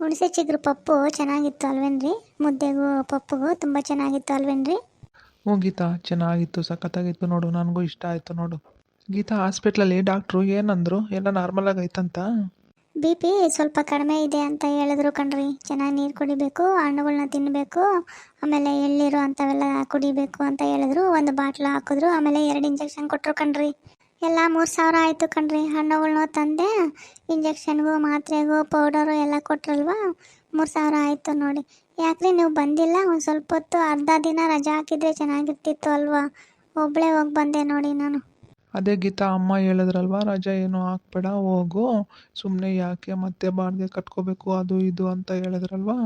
ಹುಣಸೆ ಚಿಗುರು ಪಪ್ಪು ಚೆನ್ನಾಗಿತ್ತು ಅಲ್ವೇನ್ರಿ? ಮುದ್ದೆಗೂ ಪಪ್ಪುಗೂ ತುಂಬ ಚೆನ್ನಾಗಿತ್ತು ಅಲ್ವೇನ್ರಿ? ಹ್ಞೂ ಗೀತಾ ಚೆನ್ನಾಗಿತ್ತು ಸಖತ್ತಾಗಿತ್ತು ನೋಡು ನನಗೂ ಇಷ್ಟ ಆಯಿತು ನೋಡು. ಗೀತಾ ಹಾಸ್ಪಿಟ್ಲಲ್ಲಿ ಡಾಕ್ಟ್ರು ಏನಂದ್ರು? ಎಲ್ಲ ನಾರ್ಮಲ್ ಐತಂತ ಬಿ ಪಿ ಸ್ವಲ್ಪ ಕಡಿಮೆ ಇದೆ ಅಂತ ಹೇಳಿದ್ರು ಕಣ್ರಿ. ಚೆನ್ನಾಗಿ ನೀರು ಕುಡಿಬೇಕು ಹಣ್ಣುಗಳನ್ನ ತಿನ್ನಬೇಕು ಆಮೇಲೆ ಎಳ್ನೀರು ಅಂಥವೆಲ್ಲ ಕುಡಿಬೇಕು ಅಂತ ಹೇಳಿದ್ರು. ಒಂದು ಬಾಟ್ಲು ಹಾಕಿದ್ರು ಆಮೇಲೆ ಎರಡು ಇಂಜೆಕ್ಷನ್ ಕೊಟ್ಟರು ಕಣ್ರಿ. ಎಲ್ಲ ಮೂರು ಸಾವಿರ ಆಯಿತು ಕಣ್ರಿ. ಹಣ್ಣುಗಳ್ನ ತಂದೆ ಇಂಜೆಕ್ಷನ್ಗೂ ಮಾತ್ರೆಗೂ ಪೌಡರು ಎಲ್ಲ ಕೊಟ್ರಲ್ವಾ? ಮೂರು ಸಾವಿರ ಆಯಿತು ನೋಡಿ. ಯಾಕ್ರಿ ನೀವು ಬಂದಿಲ್ಲ? ಒಂದು ಸ್ವಲ್ಪ ಹೊತ್ತು ಅರ್ಧ ದಿನ ರಜಾ ಹಾಕಿದ್ರೆ ಚೆನ್ನಾಗಿರ್ತಿತ್ತು ಅಲ್ವಾ? ಒಬ್ಬಳೇ ಹೋಗಿ ಬಂದೆ ನೋಡಿ ನಾನು. ಅದೇ ಗೀತಾ, ಅಮ್ಮ ಹೇಳಿದ್ರಲ್ವಾ, ರಜೆ ಏನು ಹಾಕ್ಬೇಡ, ಹೋಗು. ಸುಮ್ಮನೆ ಯಾಕೆ ಮತ್ತೆ ಬಾಡಿಗೆ ಕಟ್ಕೋಬೇಕು, ಅದು ಇದು ಅಂತ ಹೇಳಿದ್ರಲ್ವಾ?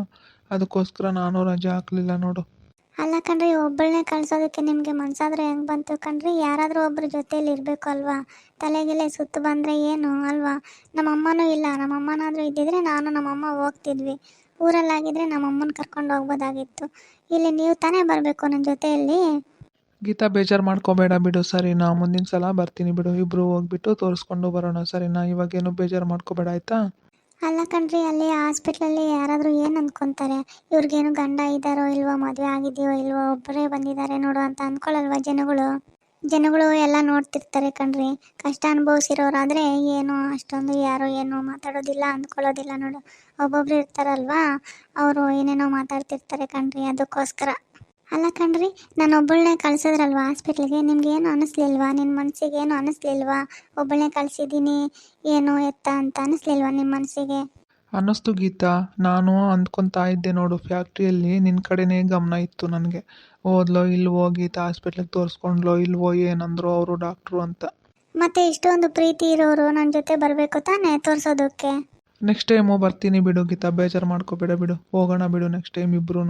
ಅದಕ್ಕೋಸ್ಕರ ನಾನು ರಜೆ ಹಾಕಲಿಲ್ಲ ನೋಡು. ಅಲ್ಲ ಕಣ್ರಿ, ಒಬ್ಬಳನ್ನೇ ಕಳ್ಸೋದಕ್ಕೆ ನಿಮಗೆ ಮನ್ಸಾದ್ರೆ ಹೆಂಗೆ ಬಂತು ಕಣ್ರಿ? ಯಾರಾದರೂ ಒಬ್ಬರ ಜೊತೆಯಲ್ಲಿ ಇರಬೇಕು ಅಲ್ವಾ ತಲೆಗೆಲೆ ಸುತ್ತು ಬಂದರೆ ಏನು ಅಲ್ವಾ? ನಮ್ಮಮ್ಮನೂ ಇಲ್ಲ. ನಮ್ಮಮ್ಮನಾದರೂ ಇದ್ದಿದ್ರೆ ನಾನು ನಮ್ಮಮ್ಮ ಹೋಗ್ತಿದ್ವಿ. ಊರಲ್ಲಾಗಿದ್ದರೆ ನಮ್ಮಮ್ಮನ ಕರ್ಕೊಂಡು ಹೋಗ್ಬೋದಾಗಿತ್ತು. ಇಲ್ಲಿ ನೀವು ತಾನೇ ಬರಬೇಕು ನನ್ನ ಜೊತೆಯಲ್ಲಿ? ಗೀತಾ ಬೇಜಾರು ಮಾಡ್ಕೋಬೇಡ ಬಿಡು ಸರಿ ನಾ ಮುಂದಿನ ಸಲ ಬರ್ತೀನಿ ಬಿಡು. ಇಬ್ಬರು ಹೋಗ್ಬಿಟ್ಟು ತೋರಿಸ್ಕೊಂಡು ಬರೋಣ ಸರಿ ನಾ ಇವಾಗೇನು ಬೇಜಾರು ಮಾಡ್ಕೋಬೇಡ, ಆಯಿತಾ? ಅಲ್ಲ ಕಣ್ರಿ, ಅಲ್ಲಿ ಹಾಸ್ಪಿಟ್ಲಲ್ಲಿ ಯಾರಾದರೂ ಏನು ಅಂದ್ಕೊತಾರೆ ಇವ್ರಿಗೇನು ಗಂಡ ಇದ್ದಾರೋ ಇಲ್ವೋ, ಮದುವೆ ಆಗಿದೆಯೋ ಇಲ್ವೋ ಒಬ್ಬರೇ ಬಂದಿದ್ದಾರೆ ನೋಡು ಅಂತ ಅಂದ್ಕೊಳ್ಳಲ್ವ ಜನಗಳು? ಜನಗಳು ಎಲ್ಲ ನೋಡ್ತಿರ್ತಾರೆ ಕಣ್ರಿ. ಕಷ್ಟ ಅನುಭವಿಸಿರೋರಾದರೆ ಏನು, ಅಷ್ಟೊಂದು ಯಾರು ಏನು ಮಾತಾಡೋದಿಲ್ಲ ಅಂದ್ಕೊಳ್ಳೋದಿಲ್ಲ ನೋಡು. ಒಬ್ಬೊಬ್ರು ಇರ್ತಾರಲ್ವಾ? ಅವರು ಏನೇನೋ ಮಾತಾಡ್ತಿರ್ತಾರೆ ಕಣ್ರಿ, ಅದಕ್ಕೋಸ್ಕರ. ಅಲ್ಲ ಕಣ್ರಿ ನಾನು ಒಬ್ಬಳನ್ನೇ ಕಳ್ಸಿದ್ರಲ್ವಾ ಹಾಸ್ಪಿಟ್ಲಿಗೆ ನಿಮ್ಗೆ ಏನು ಅನಿಸ್ಲಿಲ್ವಾ? ನಿನ್ನ ಮನಸ್ಸಿಗೆ ಏನು ಅನಿಸ್ಲಿಲ್ವಾ? ಒಬ್ಬಳನ್ನೇ ಕಳ್ಸಿದ್ದೀನಿ ಏನು ಎತ್ತ ಅಂತ ಅನಿಸ್ಲಿಲ್ವಾ ನಿಮ್ಮ ಮನಸ್ಸಿಗೆ ಅನ್ನಿಸ್ತು ಗೀತಾ ನಾನು ಅಂದ್ಕೊತಾ ಇದ್ದೆ ನೋಡು ಫ್ಯಾಕ್ಟ್ರಿಯಲ್ಲಿ ನಿನ್ನ ಕಡೆನೇ ಗಮನ ಇತ್ತು ನನಗೆ. ಓದ್ಲೋ ಇಲ್ವೋ ಗೀತಾ ಹಾಸ್ಪಿಟ್ಲಿಗೆ ತೋರಿಸ್ಕೊಂಡ್ಲೋ ಇಲ್ವೋ ಏನಂದ್ರು ಅವರು ಡಾಕ್ಟ್ರು ಅಂತ. ಮತ್ತೆ ಇಷ್ಟೊಂದು ಪ್ರೀತಿ ಇರೋರು ನನ್ನ ಜೊತೆ ಬರಬೇಕು ತಾನೇ ತೋರಿಸೋದಕ್ಕೆ? ನೆಕ್ಸ್ಟ್ ಟೈಮು ಬರ್ತೀನಿ ಬಿಡು ಗೀತಾ ಬೇಜಾರು ಮಾಡ್ಕೋಬೇಡ ಬಿಡು. ಹೋಗೋಣ ಬಿಡು ನೆಕ್ಸ್ಟ್ ಟೈಮ್ ಇಬ್ರು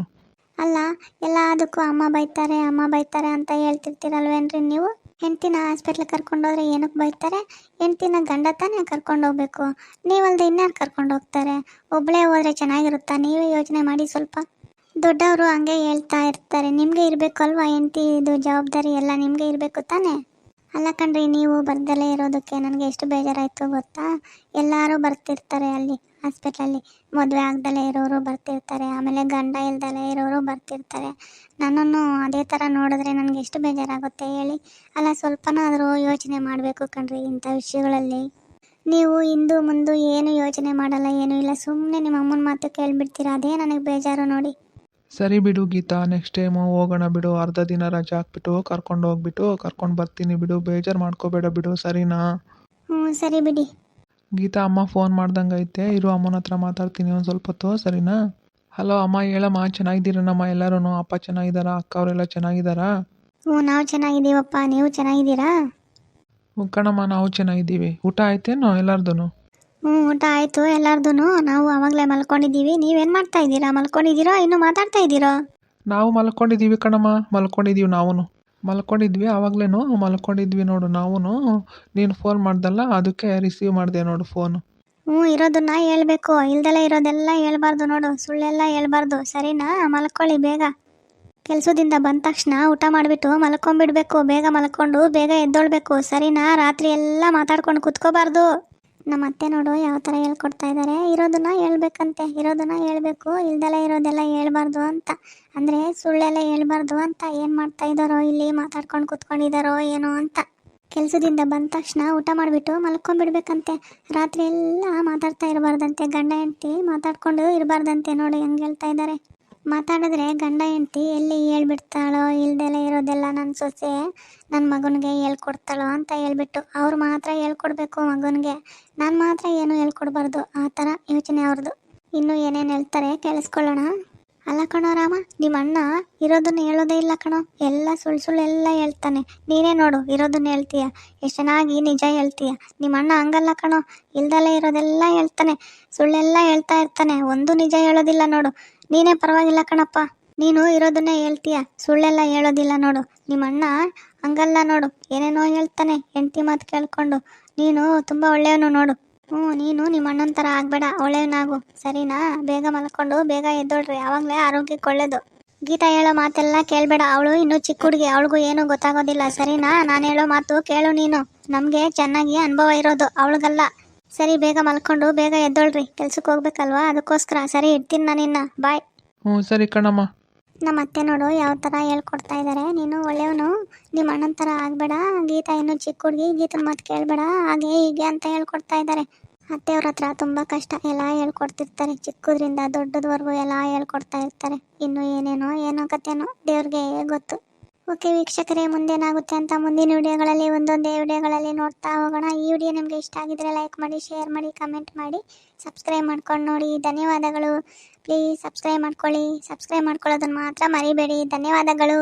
ಅಲ್ಲ, ಎಲ್ಲದಕ್ಕೂ ಅಮ್ಮ ಬೈತಾರೆ ಅಮ್ಮ ಬೈತಾರೆ ಅಂತ ಹೇಳ್ತಿರ್ತೀರಲ್ವೇನ್ರಿ ನೀವು? ಹೆಂಡ್ತಿನ ಹಾಸ್ಪಿಟ್ಲಿಗೆ ಕರ್ಕೊಂಡೋದ್ರೆ ಏನಕ್ಕೆ ಬೈತಾರೆ? ಹೆಂಡ್ತಿನ ಗಂಡ ತಾನೇ ಕರ್ಕೊಂಡು ಹೋಗ್ಬೇಕು. ನೀವಲ್ದೆ ಇನ್ಯಾರು ಕರ್ಕೊಂಡು ಹೋಗ್ತಾರೆ? ಒಬ್ಬಳೇ ಹೋದ್ರೆ ಚೆನ್ನಾಗಿರುತ್ತಾ? ನೀವೇ ಯೋಚನೆ ಮಾಡಿ ಸ್ವಲ್ಪ. ದೊಡ್ಡವರು ಹಂಗೆ ಹೇಳ್ತಾ ಇರ್ತಾರೆ. ನಿಮಗೆ ಇರಬೇಕು ಅಲ್ವಾ ಹೆಂಡ್ತಿ ಇದು ಜವಾಬ್ದಾರಿ? ಎಲ್ಲ ನಿಮಗೆ ಇರಬೇಕು ತಾನೇ? ಅಲ್ಲ ಕಣ್ರಿ, ನೀವು ಬರ್ದಲೇ ಇರೋದಕ್ಕೆ ನನಗೆ ಎಷ್ಟು ಬೇಜಾರಾಯಿತು ಗೊತ್ತಾ? ಎಲ್ಲರೂ ಬರ್ತಿರ್ತಾರೆ ಅಲ್ಲಿ, ಹಾಸ್ಪಿಟ್ಲಲ್ಲಿ. ಮದುವೆ ಆಗ್ದಲೇ ಇರೋರು ಬರ್ತಿರ್ತಾರೆ, ಆಮೇಲೆ ಗಂಡ ಇಲ್ದಲೇ ಇರೋರು ಬರ್ತಿರ್ತಾರೆ. ನನ್ನನ್ನು ಅದೇ ಥರ ನೋಡಿದ್ರೆ ನನಗೆ ಎಷ್ಟು ಬೇಜಾರಾಗುತ್ತೆ ಹೇಳಿ? ಅಲ್ಲ, ಸ್ವಲ್ಪನಾದರೂ ಯೋಚನೆ ಮಾಡಬೇಕು ಕಣ್ರಿ ಇಂಥ ವಿಷಯಗಳಲ್ಲಿ. ನೀವು ಇಂದು ಮುಂದು ಏನು ಯೋಚನೆ ಮಾಡಲ್ಲ, ಏನೂ ಇಲ್ಲ. ಸುಮ್ಮನೆ ನಿಮ್ಮ ಅಮ್ಮನ ಮಾತು ಕೇಳಿಬಿಡ್ತೀರಾ? ಅದೇ ನನಗೆ ಬೇಜಾರು ನೋಡಿ. ಸರಿ ಬಿಡು ಗೀತಾ ನೆಕ್ಸ್ಟ್ ಟೈಮು ಹೋಗೋಣ ಬಿಡು ಅರ್ಧ ದಿನ ರಜೆ ಹಾಕ್ಬಿಟ್ಟು ಕರ್ಕೊಂಡು ಹೋಗ್ಬಿಟ್ಟು ಕರ್ಕೊಂಡು ಬರ್ತೀನಿ ಬಿಡು ಬೇಜಾರು ಮಾಡ್ಕೋಬೇಡ ಬಿಡು ಸರಿನಾ? ಹ್ಞೂ ಸರಿ ಬಿಡಿ. ಗೀತಾ ಅಮ್ಮ ಫೋನ್ ಮಾಡ್ದಂಗೆ ಐತೆ ಇರು ಅಮ್ಮನ ಹತ್ರ ಮಾತಾಡ್ತೀನಿ ಒಂದು ಸ್ವಲ್ಪ ಹೊತ್ತು ಸರಿನಾ? ಹಲೋ ಅಮ್ಮ ಹೇಳಮ್ಮ ಚೆನ್ನಾಗಿದ್ದೀರನಮ್ಮ ಎಲ್ಲರೂ ಅಪ್ಪ ಚೆನ್ನಾಗಿದ್ದಾರಾ ಅಕ್ಕ ಅವರೆಲ್ಲ ಚೆನ್ನಾಗಿದ್ದಾರಾ? ಹ್ಞೂ ನಾವು ಚೆನ್ನಾಗಿದ್ದೀವಪ್ಪ ನೀವು ಚೆನ್ನಾಗಿದ್ದೀರಾ? ಕಣಮ್ಮ ನಾವು ಚೆನ್ನಾಗಿದ್ದೀವಿ. ಊಟ ಆಯ್ತೇನೋ ಎಲ್ಲಾರ್ದು ಹ್ಞೂ ಊಟ ಆಯಿತು ಎಲ್ಲಾರ್ದು ನಾವು ಆವಾಗಲೇ ಮಲ್ಕೊಂಡಿದ್ದೀವಿ. ನೀವೇನು ಮಾಡ್ತಾ ಇದ್ದೀರಾ? ಮಲ್ಕೊಂಡಿದ್ದೀರಾ? ಇನ್ನು ಮಾತಾಡ್ತಾ ಇದ್ದೀರೋ? ನಾವು ಮಲ್ಕೊಂಡಿದ್ದೀವಿ ಕಣಮ್ಮ. ಮಲ್ಕೊಂಡಿದ್ದೀವಿ ನಾವು ಮಲ್ಕೊಂಡಿದ್ವಿ ಆವಾಗಲೇನು ಮಲ್ಕೊಂಡಿದ್ವಿ ನೋಡು ನಾವು ನೀನು ಫೋನ್ ಮಾಡ್ದಲ್ಲ ಅದಕ್ಕೆ ರಿಸೀವ್ ಮಾಡಿದೆ ನೋಡು ಫೋನು ಹ್ಞೂ ಇರೋದನ್ನ ಹೇಳ್ಬೇಕು. ಇಲ್ದೆಲ್ಲ ಇರೋದೆಲ್ಲ ಹೇಳ್ಬಾರ್ದು ನೋಡು. ಸುಳ್ಳೆಲ್ಲ ಹೇಳ್ಬಾರ್ದು. ಸರಿನಾ? ಮಲ್ಕೊಳ್ಳಿ ಬೇಗ. ಕೆಲಸದಿಂದ ಬಂದ ತಕ್ಷಣ ಊಟ ಮಾಡಿಬಿಟ್ಟು ಮಲ್ಕೊಂಡ್ಬಿಡ್ಬೇಕು. ಬೇಗ ಮಲ್ಕೊಂಡು ಬೇಗ ಎದ್ದೋಳ್ಬೇಕು. ಸರಿನಾ? ರಾತ್ರಿ ಎಲ್ಲ ಮಾತಾಡ್ಕೊಂಡು ಕುತ್ಕೋಬಾರ್ದು. ನಮ್ಮ ಅತ್ತೆ ನೋಡು ಯಾವ ಥರ ಹೇಳ್ಕೊಡ್ತಾ ಇದ್ದಾರೆ ಇರೋದನ್ನ ಹೇಳ್ಬೇಕಂತೆ. ಇರೋದನ್ನ ಹೇಳ್ಬೇಕು. ಇಲ್ದೆಲ್ಲ ಇರೋದೆಲ್ಲ ಹೇಳ್ಬಾರ್ದು ಅಂತ. ಅಂದರೆ ಸುಳ್ಳೆಲ್ಲ ಹೇಳ್ಬಾರ್ದು ಅಂತ ಏನು ಮಾಡ್ತಾ ಇದ್ದಾರೋ, ಇಲ್ಲಿ ಮಾತಾಡ್ಕೊಂಡು ಕೂತ್ಕೊಂಡಿದ್ದಾರೋ ಏನೋ ಅಂತ. ಕೆಲಸದಿಂದ ಬಂದ ತಕ್ಷಣ ಊಟ ಮಾಡಿಬಿಟ್ಟು ಮಲ್ಕೊಂಡ್ಬಿಡ್ಬೇಕಂತೆ. ರಾತ್ರಿ ಎಲ್ಲ ಮಾತಾಡ್ತಾ ಇರಬಾರ್ದಂತೆ. ಗಂಡ ಹೆಂಡ್ತಿ ಮಾತಾಡ್ಕೊಂಡು ಇರಬಾರ್ದಂತೆ. ನೋಡಿ ಹೆಂಗ್ ಹೇಳ್ತಾ ಇದ್ದಾರೆ ಮಾತಾಡಿದ್ರೆ ಗಂಡ ಹೆಂಡತಿ ಎಲ್ಲಿ ಹೇಳ್ಬಿಡ್ತಾಳೋ, ಇಲ್ದೆಲ್ಲ ಇರೋದೆಲ್ಲ ನನ್ನ ಸೊಸೆ ನನ್ನ ಮಗನಿಗೆ ಹೇಳ್ಕೊಡ್ತಾಳೋ ಅಂತ ಹೇಳ್ಬಿಟ್ಟು ಅವ್ರು ಮಾತ್ರ ಹೇಳ್ಕೊಡ್ಬೇಕು ಮಗನಿಗೆ. ನಾನು ಮಾತ್ರ ಏನು ಹೇಳ್ಕೊಡ್ಬಾರ್ದು. ಆ ಥರ ಯೋಚನೆ ಅವ್ರದ್ದು ಇನ್ನೂ ಏನೇನು ಹೇಳ್ತಾರೆ ಕೇಳಿಸ್ಕೊಳ್ಳೋಣ. ಅಲ್ಲ ಕಣೋ ರಾಮ ನಿಮ್ಮ ಅಣ್ಣ ಇರೋದನ್ನ ಹೇಳೋದೇ ಇಲ್ಲ ಕಣೋ. ಎಲ್ಲ ಸುಳ್ಳು ಸುಳ್ಳು ಎಲ್ಲ ಹೇಳ್ತಾನೆ. ನೀನೇ ನೋಡು, ಇರೋದನ್ನ ಹೇಳ್ತೀಯ. ಎಷ್ಟು ಚೆನ್ನಾಗಿ ನಿಜ ಹೇಳ್ತೀಯ. ನಿಮ್ಮ ಅಣ್ಣ ಹಂಗಲ್ಲ ಕಣೋ. ಇಲ್ದಲ್ಲೇ ಇರೋದೆಲ್ಲ ಹೇಳ್ತಾನೆ. ಸುಳ್ಳೆಲ್ಲ ಹೇಳ್ತಾ ಇರ್ತಾನೆ. ಒಂದು ನಿಜ ಹೇಳೋದಿಲ್ಲ ನೋಡು. ನೀನೇ ಪರವಾಗಿಲ್ಲ ಕಣಪ್ಪ. ನೀನು ಇರೋದನ್ನೇ ಹೇಳ್ತೀಯ. ಸುಳ್ಳೆಲ್ಲ ಹೇಳೋದಿಲ್ಲ ನೋಡು. ನಿಮ್ಮ ಅಣ್ಣ ಹಂಗಲ್ಲ ನೋಡು. ಏನೇನೋ ಹೇಳ್ತಾನೆ ಹೆಂಡತಿ ಮಾತು ಕೇಳ್ಕೊಂಡು. ನೀನು ತುಂಬ ಒಳ್ಳೆಯವನು ನೋಡು. ಹ್ಞೂ, ನೀನು ನಿಮ್ಮ ಅಣ್ಣನ ಥರ ಆಗಬೇಡ. ಒಳ್ಳೆಯವನಾಗು. ಸರಿನಾ? ಬೇಗ ಮಲ್ಕೊಂಡು ಬೇಗ ಎದ್ದೋಳ್ರಿ ಆವಾಗಲೇ ಆರೋಗ್ಯಕ್ಕೆ ಒಳ್ಳೇದು. ಗೀತಾ ಹೇಳೋ ಮಾತೆಲ್ಲ ಕೇಳಬೇಡ. ಅವಳು ಇನ್ನೂ ಚಿಕ್ಕ ಹುಡುಗಿ. ಅವಳಿಗೂ ಏನೂ ಗೊತ್ತಾಗೋದಿಲ್ಲ. ಸರಿನಾ? ನಾನು ಹೇಳೋ ಮಾತು ಕೇಳು ನೀನು. ನಮಗೆ ಚೆನ್ನಾಗಿ ಅನುಭವ ಇರೋದು. ಅವಳಿಗಲ್ಲ. ಸರಿ ಬೇಗ ಮಲ್ಕೊಂಡು ಬೇಗ ಎದ್ದೋಳ್ರಿ. ಕೆಲ್ಸಕ್ಕೆ ಹೋಗ್ಬೇಕಲ್ವಾ? ಅದಕ್ಕೋಸ್ಕರ ಸರಿ ಇಡ್ತೀನಿ ನಾನಿನ್ನ ಬಾಯ್. ಹ್ಞೂ ಸರಿ ಕಣಮ್ಮ. ನಮ್ಮ ಅತ್ತೆ ನೋಡು ಯಾವ ಥರ ಹೇಳ್ಕೊಡ್ತಾ ಇದ್ದಾರೆ ನೀನು ಒಳ್ಳೆಯವನು. ನಿಮ್ಮ ಅಣ್ಣನ ಥರ ಆಗಬೇಡ. ಗೀತಾ ಇನ್ನೂ ಚಿಕ್ಕ ಹುಡುಗಿ. ಗೀತನ ಮಾತು ಕೇಳಬೇಡ. ಹಾಗೆ ಹೀಗೆ ಅಂತ ಹೇಳ್ಕೊಡ್ತಾ ಇದ್ದಾರೆ ಅತ್ತೆಯವ್ರ ಹತ್ರ ತುಂಬ ಕಷ್ಟ. ಎಲ್ಲ ಹೇಳ್ಕೊಡ್ತಿರ್ತಾರೆ. ಚಿಕ್ಕದ್ರಿಂದ ದೊಡ್ಡದವರೆಗೂ ಎಲ್ಲ ಹೇಳ್ಕೊಡ್ತಾ ಇರ್ತಾರೆ. ಇನ್ನು ಏನೇನೋ ಏನೋ ಕಥೆನೋ ದೇವ್ರಿಗೆ ಗೊತ್ತು. ಓಕೆ, ವೀಕ್ಷಕರೇ, ಮುಂದೇನಾಗುತ್ತೆ ಅಂತ ಮುಂದಿನ ವಿಡಿಯೋಗಳಲ್ಲಿ, ಒಂದೊಂದೇ ವಿಡಿಯೋಗಳಲ್ಲಿ ನೋಡ್ತಾ ಹೋಗೋಣ. ಈ ವಿಡಿಯೋ ನಿಮಗೆ ಇಷ್ಟ ಆಗಿದ್ರೆ ಲೈಕ್ ಮಾಡಿ ಶೇರ್ ಮಾಡಿ ಕಮೆಂಟ್ ಮಾಡಿ ಸಬ್ಸ್ಕ್ರೈಬ್ ಮಾಡ್ಕೊಂಡು ನೋಡಿ. ಧನ್ಯವಾದಗಳು. ಪ್ಲೀಸ್ ಸಬ್ಸ್ಕ್ರೈಬ್ ಮಾಡ್ಕೊಳ್ಳಿ. ಸಬ್ಸ್ಕ್ರೈಬ್ ಮಾಡ್ಕೊಳ್ಳೋದನ್ನು ಮಾತ್ರ ಮರಿಬೇಡಿ. ಧನ್ಯವಾದಗಳು.